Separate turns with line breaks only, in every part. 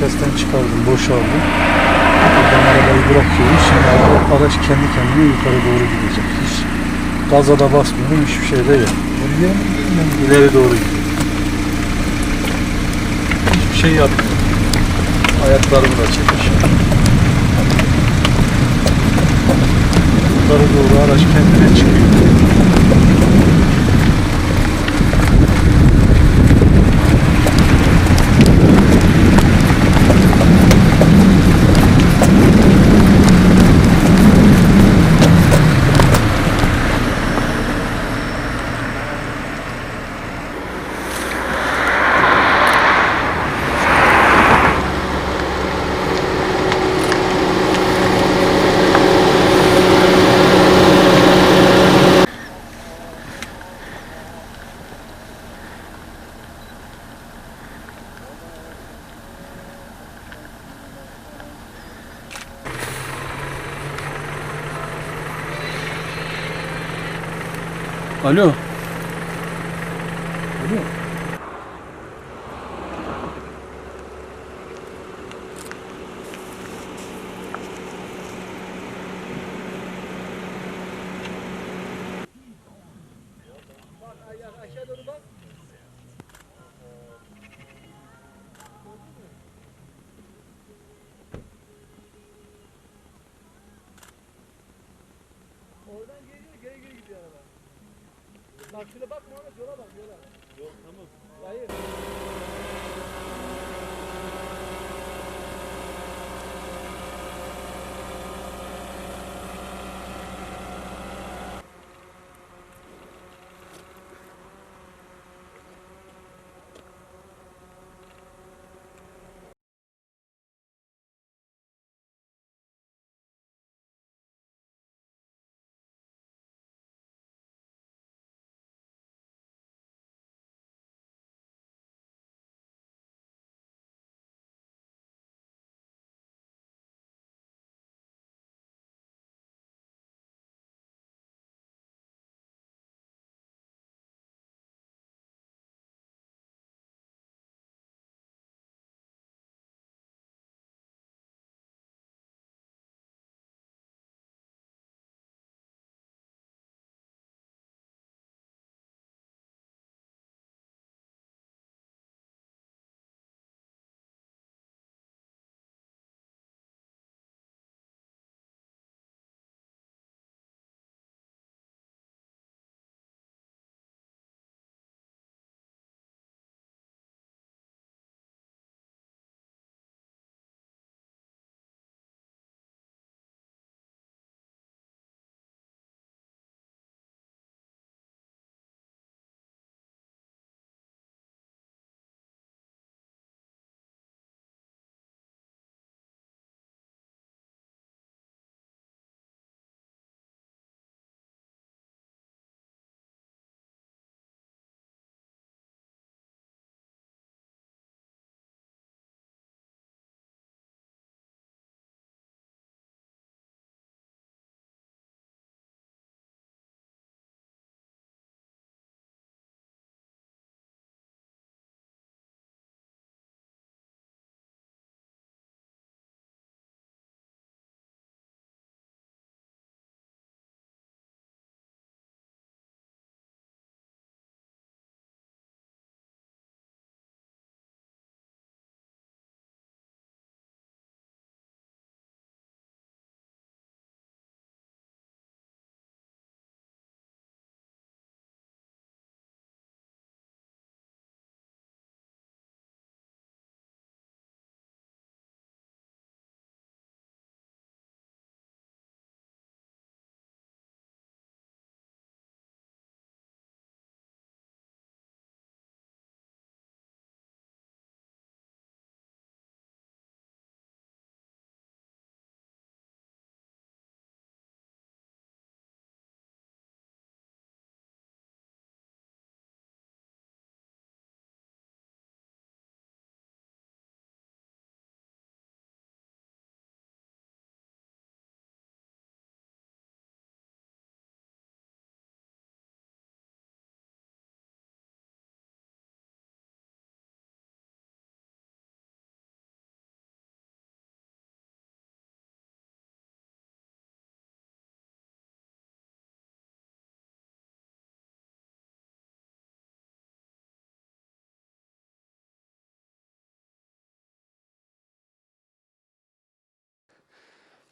vitesten çıkardım, boşaldım. Buradan arabayı bırakıyoruz. Şimdi araç kendi kendine yukarı doğru gidecek. Hiç gaza da basmıyorum, hiçbir şey de yok. İleri doğru gidiyor. Hiçbir şey yapmıyorum. Ayaklarımı da çekmişim. Yukarı doğru araç kendine çıkıyor. Alo. Alo.
Oradan geliyor geri geri gidiyor araba. Bak şuna bak Muhammed yola bak yola. Yok tamam. Hayır.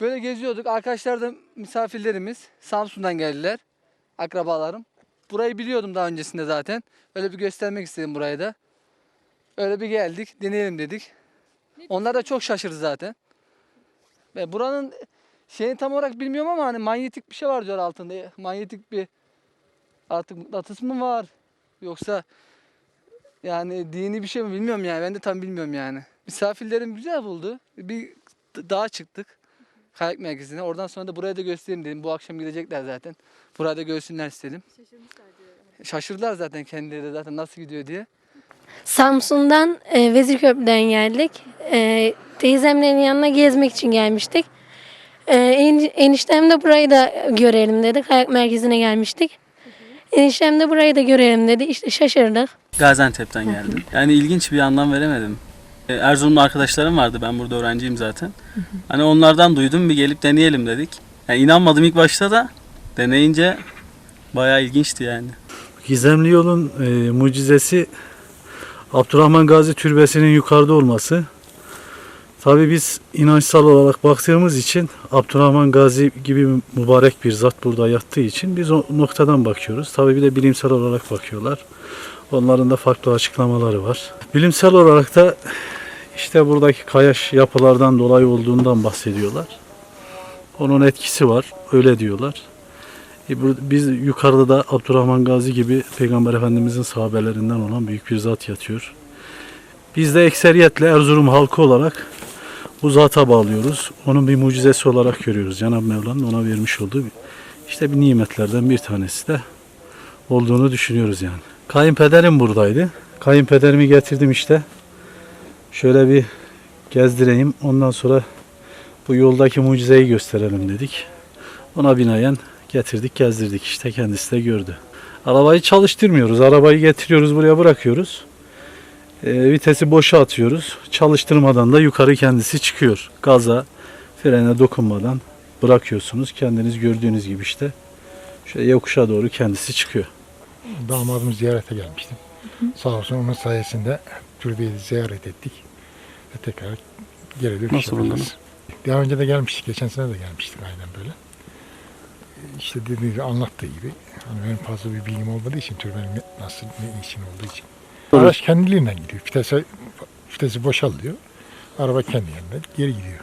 Böyle geziyorduk. Arkadaşlar da misafirlerimiz. Samsun'dan geldiler. Akrabalarım. Burayı biliyordum daha öncesinde zaten. Öyle bir göstermek istedim burayı da. Öyle bir geldik. Deneyelim dedik. Onlar da çok şaşırdı zaten. Ve buranın şeyini tam olarak bilmiyorum ama hani manyetik bir şey var diyor altında. Manyetik bir artık mıknatıs mı var? Yoksa yani dini bir şey mi bilmiyorum yani. Ben de tam bilmiyorum yani. Misafirlerim güzel buldu. Bir dağa çıktık. Kayak merkezine. Oradan sonra da buraya da göstereyim dedim. Bu akşam gidecekler zaten. Buraya da görsünler istedim. Şaşırdılar zaten kendileri de zaten nasıl gidiyor diye.
Samsun'dan e, Vezirköprü'den geldik. E, teyzemlerin yanına gezmek için gelmiştik. E, en- eniştem de burayı da görelim dedi. Kayak merkezine gelmiştik. Eniştem de burayı da görelim dedi. İşte şaşırdık.
Gaziantep'ten geldim. Yani ilginç bir anlam veremedim. Ee, Erzurumlu arkadaşlarım vardı. Ben burada öğrenciyim zaten. Hani onlardan duydum bir gelip deneyelim dedik. Yani inanmadım ilk başta da deneyince bayağı ilginçti yani.
Gizemli yolun e, mucizesi Abdurrahman Gazi Türbesi'nin yukarıda olması. Tabi biz inançsal olarak baktığımız için Abdurrahman Gazi gibi mübarek bir zat burada yattığı için biz o noktadan bakıyoruz. Tabi bir de bilimsel olarak bakıyorlar. Onların da farklı açıklamaları var. Bilimsel olarak da işte buradaki kayaç yapılardan dolayı olduğundan bahsediyorlar. Onun etkisi var, öyle diyorlar. E Biz yukarıda da Abdurrahman Gazi gibi Peygamber Efendimizin sahabelerinden olan büyük bir zat yatıyor. Biz de ekseriyetle Erzurum halkı olarak bu zata bağlıyoruz. Onun bir mucizesi olarak görüyoruz. Cenab-ı Mevla'nın ona vermiş olduğu bir- işte bir nimetlerden bir tanesi de olduğunu düşünüyoruz yani. Kayınpederim buradaydı. Kayınpederimi getirdim işte. Şöyle bir gezdireyim. Ondan sonra bu yoldaki mucizeyi gösterelim dedik. Ona binaen getirdik gezdirdik işte kendisi de gördü. Arabayı çalıştırmıyoruz. Arabayı getiriyoruz buraya bırakıyoruz. Ee, vitesi boşa atıyoruz. Çalıştırmadan da yukarı kendisi çıkıyor. Gaza, frene dokunmadan bırakıyorsunuz. Kendiniz gördüğünüz gibi işte şöyle yokuşa doğru kendisi çıkıyor.
damadımı ziyarete gelmiştim. Sağ olsun onun sayesinde türbeyi ziyaret ettik. Ve tekrar geri dönüş
Nasıl buldunuz?
Daha önce de gelmiştik. Geçen sene de gelmiştik aynen böyle. İşte dediği gibi anlattığı gibi. Hani benim fazla bir bilgim olmadığı için türbenin nasıl ne için olduğu için. Araç kendiliğinden gidiyor. Vitese, vitesi boşalıyor. Araba kendi kendine geri gidiyor.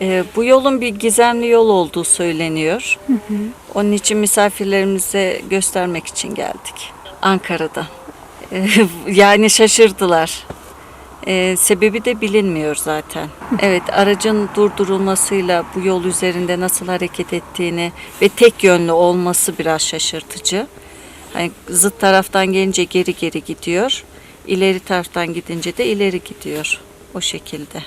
Ee, bu yolun bir gizemli yol olduğu söyleniyor. Onun için misafirlerimize göstermek için geldik. Ankara'da. Yani şaşırdılar. Ee, sebebi de bilinmiyor zaten. Evet aracın durdurulmasıyla bu yol üzerinde nasıl hareket ettiğini ve tek yönlü olması biraz şaşırtıcı. Hani zıt taraftan gelince geri geri gidiyor. İleri taraftan gidince de ileri gidiyor. O şekilde.